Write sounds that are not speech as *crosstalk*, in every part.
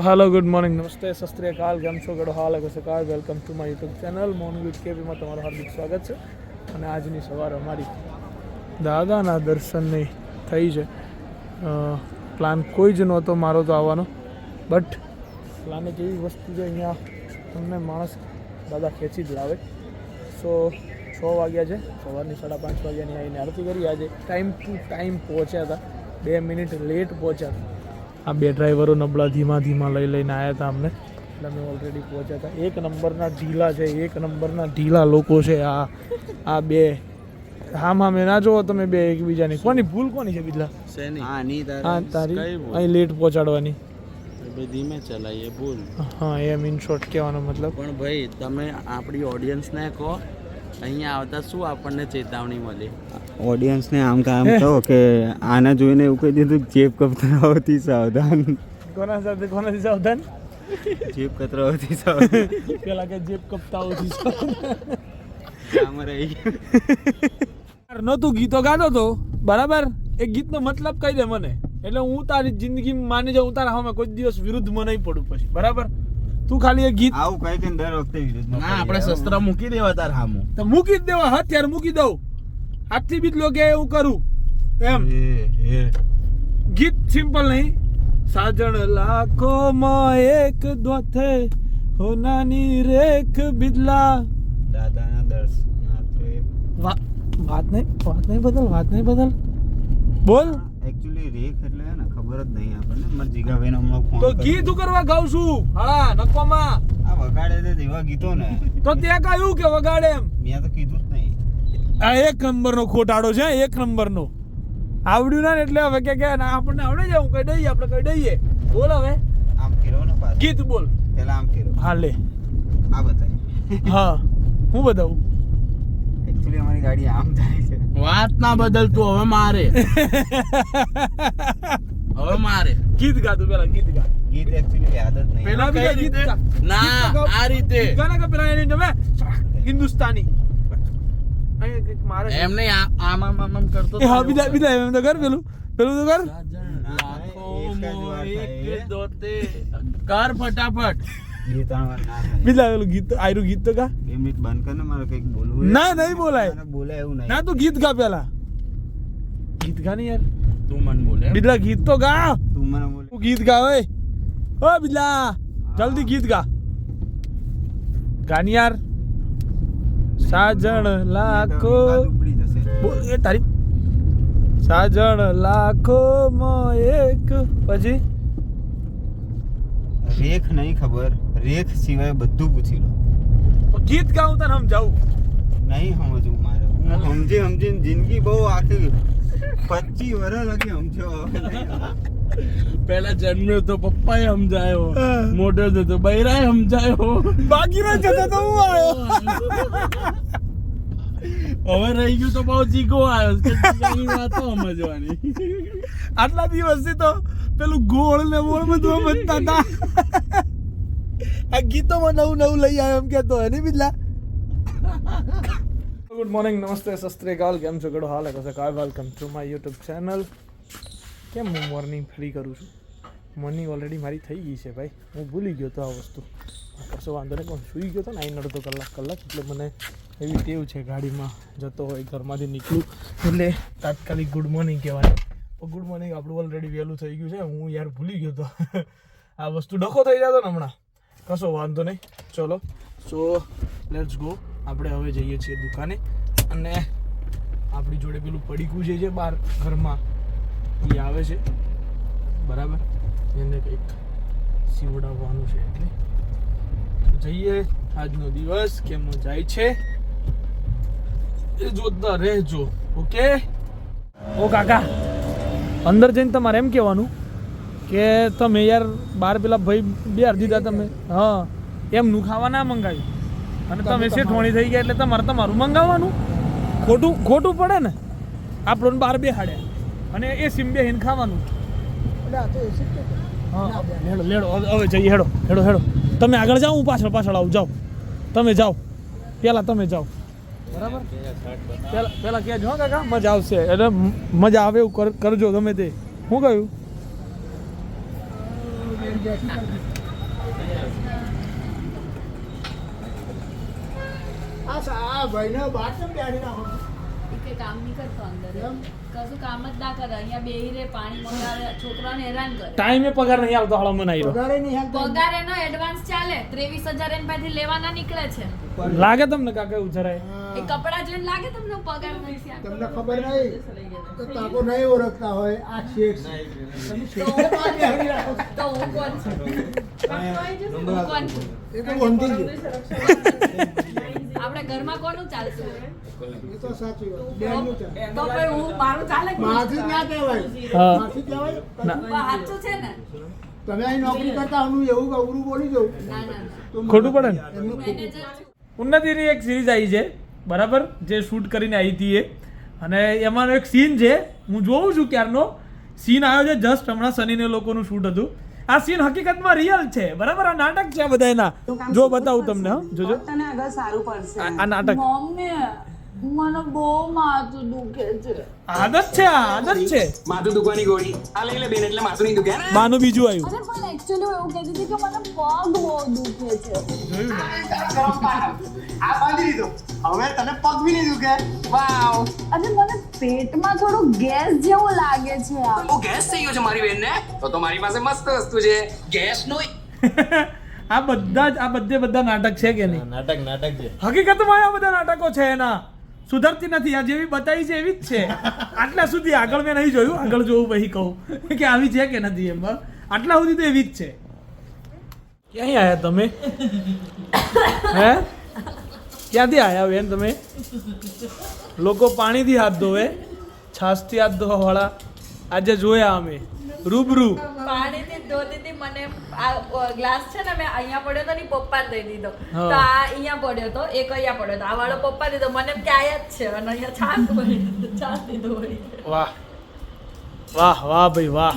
તો hello good morning નમસ્તે સસ્ત્રીય કાલ કેમ છો ગડો હાલ કાલ welcome to my YouTube channel morning with કેપીમાં તમારું હાર્દિક સ્વાગત છે અને આજની સવાર અમારી દાદાના દર્શનની થઈ છે પ્લાન કોઈ જ નહોતો મારો તો આવવાનો બટ પ્લાન એક એવી વસ્તુ છે અહીંયા તમને માણસ દાદા ખેંચી જ લાવે સો છ વાગ્યા છે સવારની સાડા પાંચ વાગ્યાની આવીને આરતી કરી આજે ટાઈમ ટુ ટાઈમ પહોંચ્યા હતા બે મિનિટ લેટ પહોંચ્યા હતા આ બે ડ્રાઈવરો નબળા ધીમા ધીમા લઈ લઈને આવ્યા હતા અમને. એટલે અમે ઓલરેડી પહોંચ્યા હતા એક નંબરના ઢીલા છે એક નંબરના ઢીલા લોકો છે આ આ બે. હા હા મેં ના જોવો તમે બે એકબીજાની. કોની ભૂલ કોની છે બીજલા હા તારે. તારી. અહીં લેટ પહોંચાડવાની. ભાઈ ધીમે ચલાવીએ ભૂલ. હા એમ ઇન શોર્ટ કહેવાનો મતલબ. પણ ભાઈ તમે આપણી ઓડિયન્સને કહો અહીંયા આવતા શું આપણને ચેતવણી મળી? ઓડિયન્સને આમ કામ કહો કે આના જોઈને એવું કહી દીધું ચેપ જેબ કતરાઓથી સાવધાન. કોના સાથે કોનાથી સાવધાન? જેબ કતરાઓથી સાવધાન. પેલા કે જીપ કપતાઓથી સાવધાન. કામ રહી ગયું. નહોતું ગીતો ગાતો તો. બરાબર? એ ગીતનો મતલબ કહી દે મને. એટલે હું તારી જિંદગી માની જાઉં તારા સામે કોઈ દિવસ વિરુદ્ધમાં નહીં પડું પછી. બરાબર? તું ખાલી એ ગીત આવું કઈ કે દર વખતે વિરોધ ના આપણે શસ્ત્ર મૂકી દેવા તાર હામું. તો મૂકી જ દેવા હથિયાર મૂકી દઉં. આજથી બીજ લોકો એવું કરું. એમ. એ, એ. ગીત સિમ્પલ નહીં. સાજણ લાખોમાં એક દોથે હો નાની રેખ બિદલા. દાદાના દર્શનાર્થે વા- વાત નહીં વાત નહીં બદલ વાત નહીં બદલ. બોલ. એકચ્યુઅલી રેખ એટલે ખબર જ નહીં આપણને. મારા જીગાભાઈને હમણાં ફોન તો ગીત કરવા ગાઉં છું. હા નકોમાં. આ વગાડે તે તેવા ગીતો ને. તો ત્યાં કહ્યું કે વગાડે એમ? મેં તો કીધું જ નહીં. આ એક નંબરનો ખોટાડો છે એક નંબરનો. આવડ્યું ના એટલે હવે કે કે ના આપણને આવડે છે હું કહી દઈએ આપણે કહી દઈએ. બોલ હવે. આમ કેરો ને પાછું. ગીત બોલ. પેલા આમ કેરો હા લે. આ બતાય. હા હું બતાવું? એકચ્યુઅલી અમારી ગાડી આમ જાય છે. વાત ના બદલતું હવે મારે. *laughs* હવે મારે. ગીત ગાતું પેલા ગીત ગા. ગીત એક્ચ્યુઅલી યાદ જ નહીં. પેલા બી ગીત ના, ગીત તો ગાઓ. આ રીતે. ગાના કે પેલા એને તમે? હિન્દુસ્તાની. અહીંયા મારે એમ નહીં આમ આમ આમ આમ કરતો એ હા બીજા બીજા એમ તો કર પેલું. પેલું તો કર. કર ફટાફટ. બીજા પેલું ગીત તો આયરું ગીત તો ગા. બે મિનિટ બંધ કર ને મારે કંઈક બોલવું ના, નહીં બોલાય. બોલાય એવું નહીં. ના તું ગીત ગા પેલા. ગીત ગા ને યાર. તું મન બોલે એમ? ગીત તો ગા. તું મને બોલે. તું ગીત ગા ઓય. ઓ બિદલા જલ્દી ગીત ગા. ગાની યાર સાજણ લાખો એ તારી સાજણ લાખો માં એક પછી? રેખ નહીં ખબર. રેખ સિવાય બધું પૂછી લો. ગીત ગાઉં તને સમજાવું. નહીં સમજવું મારે. હું. સમજી સમજીને જિંદગી બહુ આખી પચીસ વર્ષ લગી સમજો પેલા જન્મ્યો તો પપ્પાએ સમજાયો. મોટો થયો તો બૈરાએ સમજાયો. બાકી ના જતો તો હું આવ્યો? હવે રહી ગયું તો બહુ જીગો આવ્યો કે વાતો સમજવાની. આટલા દિવસથી તો પેલું ગોળ ને ગોળ બધું સમજતા હતા. આ ગીતોમાં નવું નવું લઈ આવ્યો એમ કેતો હોય બીજલા ગુડ મોર્નિંગ નમસ્તે સસ્ત્રીકાલ કેમ છો ગડો હાલ કશે કાય welcome to my YouTube channel કેમ હું મોર્નિંગ ફ્રી કરું છું મોર્નિંગ ઓલરેડી મારી થઈ ગઈ છે ભાઈ હું ભૂલી ગયો તો આ વસ્તુ કશો વાંધો નહીં પણ સૂઈ ગયો તો ને અહીં અડધો કલાક કલાક એટલે મને એવી ટેવ છે ગાડીમાં, જતો હોય, ઘરમાંથી નીકળું. એટલે તાત્કાલિક ગુડ મોર્નિંગ કહેવાય. પણ ગુડ મોર્નિંગ આપણું ઓલરેડી વહેલું થઈ ગયું છે. હું યાર ભૂલી ગયો તો. આ વસ્તુ ડખો થઈ જતો ને હમણાં. કશો વાંધો નહીં. ચલો. સો લેટ્સ ગો આપણે હવે જઈએ છીએ દુકાને અને આપણી જોડે પેલું પડીકું જે છે બહાર ઘરમાં, એ આવે છે. બરાબર? એને કંઈક સીવડાવવાનું છે એટલે. જઈએ. આજનો દિવસ કેમનો જાય છે? એ જોતા રહેજો, ઓકે? ઓ કાકા, અંદર જઈને તમારે એમ કહેવાનું કે તમે યાર બાર પેલા ભાઈ બે દીધા તમે. હા, એમનું ખાવા ના મંગાવ્યું. અને તમે શેઠવાણી થઈ ગયા એટલે તમારે તમારું મંગાવવાનું. ખોટું ખોટું પડે ને. આપણને બાર બે હાડ્યા અને એ સિમ બે ખાવાનું હેડો લેડો હવે જઈએ હેડો હેડો હેડો. તમે આગળ જાઓ હું પાછળ પાછળ આવું જાઓ. તમે જાઓ. પેલા તમે જાઓ. બરાબર? પેલા પેલા કહેજો જો કાકા મજા આવશે. એટલે મજા આવે એવું કર- કરજો ગમે તે. શું કહ્યું? આ ભાઈને બહાર કેમ બેહાડી નાખો? કે કામ નહીં કરતો અંદર. કેમ? કશું કામ જ ના કરે. અહીંયા બેહી રે પાણી મંગાવે છોકરાને હેરાન કરે. ટાઈમે પગાર નહીં આવતો હાલો મને આવ્યો પગારે નહીં આપતા. પગાર એનો એડવાન્સ ચાલે. ત્રેવીસ હજાર એન પાસેથી લેવાના નીકળે છે. લાગે તમને કાકા એવું જરાય. એ કપડા જોઈને લાગે તમને પગાર નથી તમને ખબર નહીં? તો તાકો નહીં ઓળખતા હોય આ શેઠ. તો હું કોણ છું? હું કોણ છું? એ તો વંધી *laughs* છે. આપણે ઘરમાં કોનું ચાલશે એ તો સાચી વાત. બેનનું છે તો પછી હું મારું ચાલે કે ના કહેવાય. હા. કહેવાય. સાચું છે ને? તમે અહીં નોકરી કરતા હું એવું અવરું બોલી દઉં ના ના તો ખોટું પડે ને? ઉન્નતિની એક સિરીઝ આવી છે. બરાબર? જે શૂટ કરીને આવી હતી એ. અને એમાંનો એક સીન છે હું જોઉં છું ક્યારનો. સીન આવ્યો છે જસ્ટ હમણાં સનીને લોકોનું શૂટ હતું. આ સીન હકીકતમાં રિયલ છે બરાબર? આ નાટક છે આ બધા એના જો બતાવું તમને જોજો. તને આગળ સારું પડશે. આ નાટક. મને બહુ માથું દુખે છે. આદત છે આ આદત છે. માથું દુખવાની ગોળી. આ લઈ લે બેન એટલે માથું નહીં દુખે ને બાનું બીજું આવ્યું. અરે પણ એકચ્યુઅલી એવું કહેતી હતી કે મને પગ બહુ દુખે છે. આ બાંધી દીધો હવે તને પગ બી નહીં દુખે. વાવ. અને મને પેટમાં થોડું ગેસ જેવું લાગે છે આ. ઓ ગેસ થઈ ગયો છે મારી બેનને. તો તો મારી પાસે મસ્ત વસ્તુ છે. ગેસ નો *laughs* આ બધા જ આ બધે બધા નાટક છે કે નહીં? નાટક નાટક છે. હકીકતમાં આ બધા નાટકો છે એના. સુધરતી નથી. આ જેવી બતાવી છે એવી જ છે. આટલા સુધી આગળ મેં નહીં જોયું. આગળ જોવું પછી કહું કે આવી છે કે નથી એમ. આટલા સુધી તો એવી જ છે. ક્યાંય આયા તમે? હે? ક્યાંથી આયા બેન તમે? લોકો પાણીથી હાથ ધોવે. છાશથી હાથ ધોવાવાળા. આજે જોયા અમે. રૂબરૂ. પાણીથી ધોતી હતી મને આ ગ્લાસ છે ને મેં અહીંયા પડ્યો તો ને પપ્પા દઈ દીધો. તો આ અહીંયા પડ્યો તો એક અહીંયા પડ્યો તો આ વાળો પપ્પા દીધો. મને ક્યાંય જ છે અને અહીંયા છાસ ભરી છાસ દીધો હોય. વાહ. વાહ વાહ ભાઈ વાહ.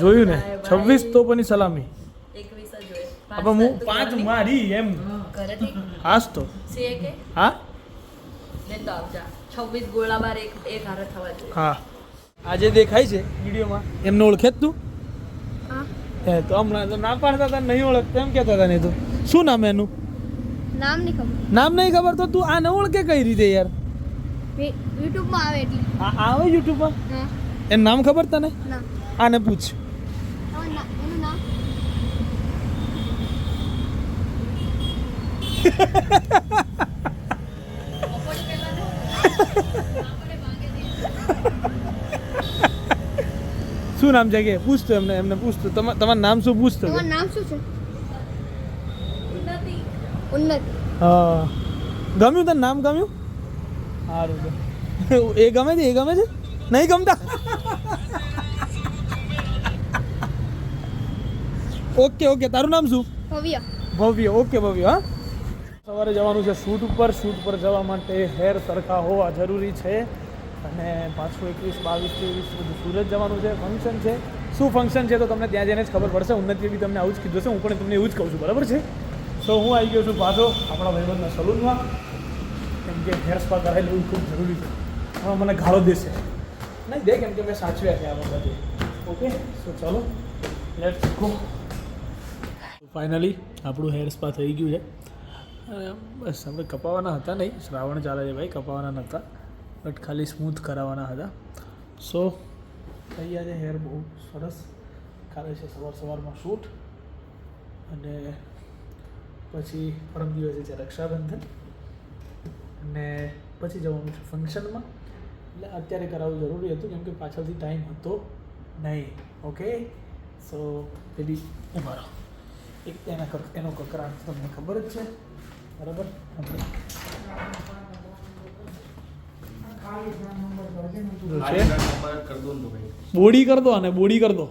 જોયું ને? છવ્વીસ તોપની સલામી. હું પાંચ મારી એમ. હાસ તો. હા? છવ્વીસ ગોળા બાર એક એક હારે થવા જોઈએ. હા. આજે દેખાય છે વિડીયોમાં. એમને ઓળખે જ તું? હે. તો હમણાં તો ના પાડતા હતા નહીં ઓળખતા એમ કહેતા હતા ને તો. શું નામ એનું? નામ નહીં ખબર. નામ નહીં ખબર તો તું આ ન ઓળખે કઈ રીતે યાર? યુટ્યુબમાં આવે એટલે. આ આવે યુટ્યુબમાં? એનું નામ ખબર તને? ના. આને પૂછ. એનું નામ? *laughs* શું નામ છે કે? પૂછતો એમને એમને પૂછતો. તમા- તમારું નામ શું પૂછતો? તમારું નામ શું છે? ઉન્નતિ. હા. ગમ્યું તને નામ ગમ્યું? સારું છે *laughs* એ ગમે છે એ ગમે છે? નહીં ગમતા? *laughs* Okay okay. તારું નામ શું? ભવ્ય. ભવ્ય. ઓકે ભવ્ય હા. સવારે જવાનું છે શૂટ ઉપર. શૂટ પર જવા માટે હેર સરખા હોવા જરૂરી છે. અને પાછું એકવીસ, બાવીસ, ત્રેવીસ બધું સુરત જવાનું છે ફંક્શન છે. શું ફંક્શન છે તો તમને ત્યાં જઈને જ ખબર પડશે. ઉન્નતિ બી તમને આવું જ કીધું છે હું પણ તમને એવું જ કહું છું. બરાબર છે? સો હું આવી ગયો છું પાછો આપણા ભાઈબંધના સલૂનમાં. કેમ કે હેર સ્પા કરાયેલું ખૂબ જરૂરી છે. હવે મને ગાળો દેશે. નહીં, દે કેમ કે મેં સાચવ્યા છે આ વખતે. ઓકે સો ચાલો. લેટ્સ ગો ફાઇનલી આપણું હેર સ્પા થઈ ગયું છે. બસ, આપણે કપાવાના હતા નહીં. શ્રાવણ ચાલે છે ભાઈ કપાવવાના નહોતા. બટ ખાલી સ્મૂથ કરાવવાના હતા. સો થઈ ગયા હેર બહુ સરસ. કાલે છે સવાર સવારમાં શૂટ. અને પછી પરમ દિવસે છે રક્ષાબંધન. અને પછી જવાનું છે ફંક્શનમાં એટલે અત્યારે કરાવવું જરૂરી હતું, કેમ કે પાછળથી ટાઈમ હતો નહીં. ઓકે સો પેલી અમારો એક એના એનો કકરાટ, તમને ખબર જ છે. બરાબર? બોડી કર દો અને બોડી કર દો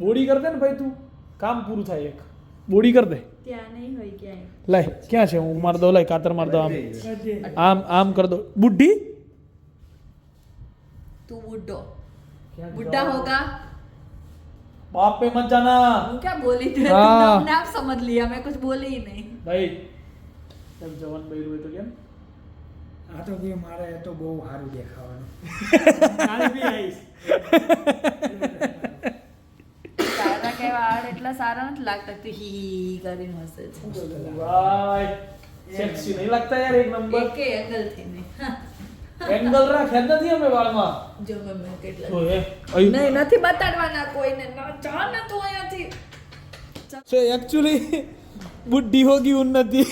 બોડી કર દે ને ભાઈ તું કામ પૂરું થાય એક બોડી કર દે ત્યાં નહીં હોય ક્યાંય લાય ક્યાં છે હું માર દો લાય કાતર માર દો આમ આમ આમ કર દો બુઢી तू बुड्ढो बुड्ढा होगा बाप पे मत जाना હું क्या बोली थी हाँ। तुमने अपने आप समझ लिया मैं कुछ बोली ही नहीं ભાઈ એમ જવાન બૈરું હોય તો કેમ આ તો ભાઈ મારે તો બહુ સારું દેખાવાનું. તારા આડ એટલા સારા નથી લાગતા તું હી હી કરીને હસે છે. ભાઈ સેક્સી નહીં લાગતા યાર એક નંબર કે એંગલથી નહીં. હા, એંગલ રાખ્યા નથી અમે વાળમાં. જો મેં કેટલા તો એ અહીં- નહીં નથી બતાડવાના કોઈને. ચા ન તું અહીંયાથી. So actually, બુદ્ધિ હોગી ઉન્નતિ.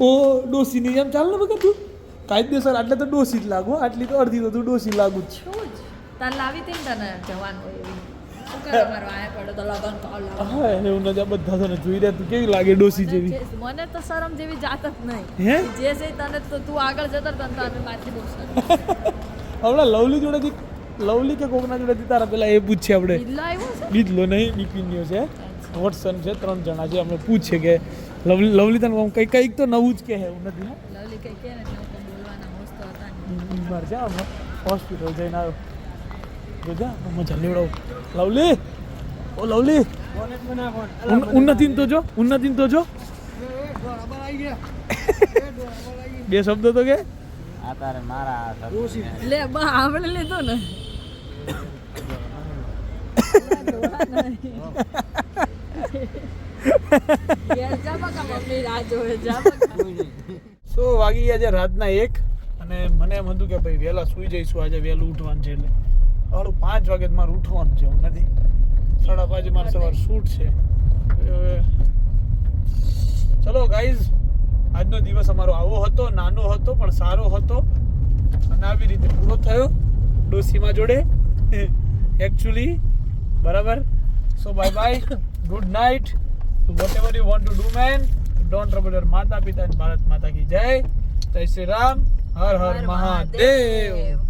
ઓ ડોસીની જેમ ચાલ ને વગર તું. કાયદેસર આટલે તો ડોસી જ લાગુ આટલી તો અડધી તો તું ડોસી લાગુ જ. છું તાર લાવી હતી ને તને જવાનું એવી. નથી બધા તને જોઈ રહ્યા તું કેવી લાગે ડોસી જેવી? મને તો શરમ જેવી જાત જ નહીં. હે? જે છે તને તો તું આગળ જતો તને તો અમે બહુ *laughs* હમણાં લવલી જોડેથી લવલી કે કોકના જોડેથી તારા પેલા એ પૂછીએ આપણે? બિલ્લો આવ્યો છે? બીજલો નહીં બિપિન્યો છે વોટસન છે ત્રણ જણા છે અમે પૂછીએ કે લવલી તને આમ કંઈક કંઈક તો નવું જ કહે એવું નથી લવલી. બીમાર છે હોસ્પિટલ જઈને આવ્યો જોજા મજા લેવડાવું લવલી ઓ લવલી ઉન- ઉન્નતિન તો જો ઉન્નતિન તો જો બે શબ્દો તો કે આ તારે મારા લે બા આપણે લીધો ને સો વાગી ગયા છે રાતના એક અને મને એમ હતું કે ભાઈ વહેલા સૂઈ જઈશું આજે વહેલું ઉઠવાનું છે એટલે. વાળું પાંચ વાગે મારે ઉઠવાનું છે, એવું નથી. સાડા પાંચે મારે સવાર શૂટ છે. ચલો ગાઈઝ આજનો દિવસ અમારો આવો હતો, નાનો હતો, પણ સારો હતો. અને આવી રીતે પૂરો થયો ડોસીમાં જોડે. *laughs* એકચ્યુઅલી બરાબર? So bye bye good night whatever you want to do man don't trouble your માતા પિતા અને ભારત માતા કી જય જય શ્રી રામ હર હર મહાદેવ